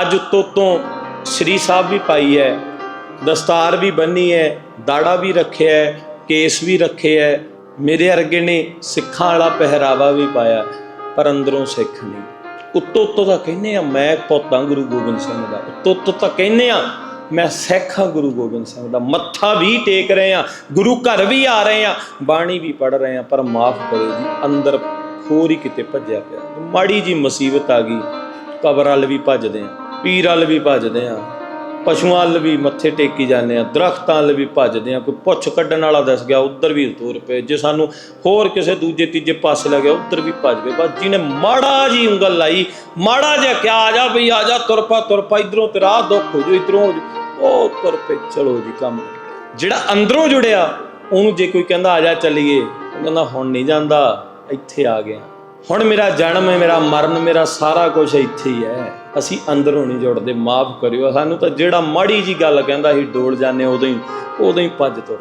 ਅੱਜ ਉੱਤੋਂ ਤੋਂ ਸ੍ਰੀ ਸਾਹਿਬ ਵੀ ਪਾਈ ਹੈ, ਦਸਤਾਰ ਵੀ ਬੰਨੀ ਹੈ, ਦਾੜਾ ਵੀ ਰੱਖਿਆ ਹੈ, ਕੇਸ ਵੀ ਰੱਖਿਆ ਹੈ। ਮੇਰੇ ਅਰਗੇ ਨੇ ਸਿੱਖਾਂ ਵਾਲਾ ਪਹਿਰਾਵਾ ਵੀ ਪਾਇਆ, ਪਰ ਅੰਦਰੋਂ ਸਿੱਖ ਨਹੀਂ। ਉੱਤੋਂ ਉੱਤੋਂ ਤਾਂ ਕਹਿੰਦੇ ਆ, ਮੈਂ ਪੁੱਤਾਂ ਗੁਰੂ ਗੋਬਿੰਦ ਸਿੰਘ ਦਾ। ਉੱਤੋਂ ਉੱਤੋਂ ਤਾਂ ਕਹਿੰਦੇ ਆ, ਮੈਂ ਸਿੱਖ ਹਾਂ ਗੁਰੂ ਗੋਬਿੰਦ ਸਿੰਘ ਦਾ। ਮੱਥਾ ਵੀ ਟੇਕ ਰਹੇ ਆ, ਗੁਰੂ ਘਰ ਵੀ ਆ ਰਹੇ ਆ, ਬਾਣੀ ਵੀ ਪੜ ਰਹੇ ਆ, ਪਰ ਮਾਫ ਕਰੋ ਜੀ, ਅੰਦਰ ਹੋਰ ਹੀ ਕਿਤੇ ਭੱਜਿਆ ਪਿਆ। ਮਾੜੀ ਜੀ ਮੁਸੀਬਤ ਆ ਗਈ, ਕਬਰ ਵੱਲ ਵੀ ਭੱਜਦੇ ਆ। ਪੀਰ ਵੱਲ ਵੀ ਭੱਜਦੇ ਆ ਪਸ਼ੂਆਂ ਵੱਲ ਵੀ ਮੱਥੇ ਟੇਕੀ ਜਾਂਦੇ ਆ ਦਰਖਤਾਂ ਵੱਲ ਵੀ ਭੱਜਦੇ ਆ ਕੋਈ ਪੁੱਛ ਕੱਢਣ ਵਾਲਾ ਦੱਸ ਗਿਆ, ਉੱਧਰ ਵੀ ਤੁਰ ਪਏ, ਜੇ ਸਾਨੂੰ ਹੋਰ ਕਿਸੇ ਦੂਜੇ ਤੀਜੇ ਪਾਸੇ ਲੱਗਿਆ ਉੱਧਰ ਵੀ ਭੱਜ ਗਏ, ਬਸ ਜਿਹਨੇ ਮਾੜਾ ਜੀ ਉਂਗਲ ਲਾਈ, ਮਾੜਾ ਜਿਹਾ ਕਿਹਾ, ਆ ਜਾ ਬਈ, ਆ ਜਾ, ਤੁਰ ਪਾ ਤੁਰ ਪਾ, ਇਧਰੋਂ ਤੇ ਰਾਹ ਦੁੱਖ ਹੋ ਜੂ ਇਧਰੋਂ ਹੋ ਜੂ ਉਹ ਤੁਰ ਪਏ, ਚਲੋ ਜੀ ਕੰਮ। ਜਿਹੜਾ ਅੰਦਰੋਂ ਜੁੜਿਆ, ਉਹਨੂੰ ਜੇ ਕੋਈ ਕਹਿੰਦਾ, ਆ ਜਾ, ਚੱਲੀਏ। ਉਹ ਕਹਿੰਦਾ, ਹੁਣ ਨਹੀਂ ਜਾਂਦਾ, ਇੱਥੇ ਆ ਗਿਆ। ਹੁਣ ਮੇਰਾ ਜਨਮ ਹੈ, ਮੇਰਾ ਮਰਨ, ਮੇਰਾ ਸਾਰਾ ਕੁਝ ਇੱਥੇ ਹੀ ਹੈ। ਅਸੀਂ ਅੰਦਰੋਂ ਨਹੀਂ ਜੁੜਦੇ, ਮਾਫ ਕਰਿਓ। ਸਾਨੂੰ ਤਾਂ ਜਿਹੜਾ ਮਾੜੀ ਜੀ ਗੱਲ ਕਹਿੰਦਾ ਸੀ, ਡੋਲ ਜਾਂਦੇ ਉਦੋਂ ਹੀ ਉਦੋਂ ਹੀ ਭੱਜ ਤੁਰ।